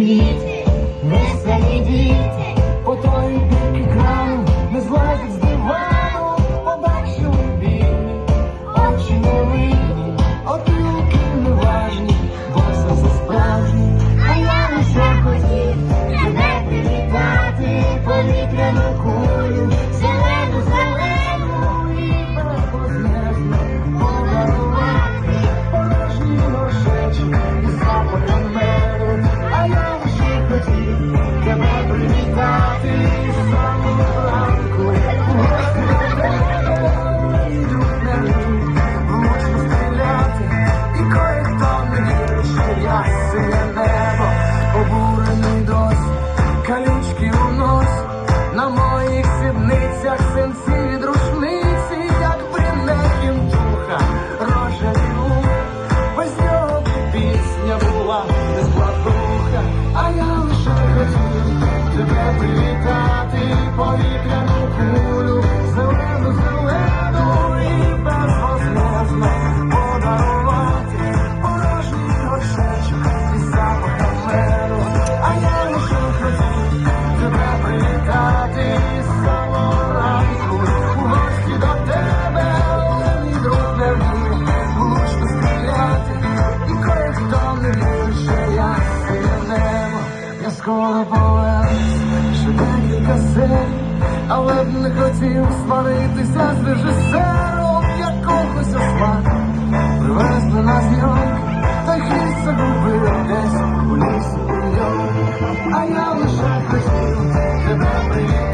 любить, веселі діти, по той скоро ще декілька серій, але б не хотів сваритися з режисером якогось осмаку. Привезли на зйомки, та хід загубив десь у лісі. А я лише хотів тебе привіт.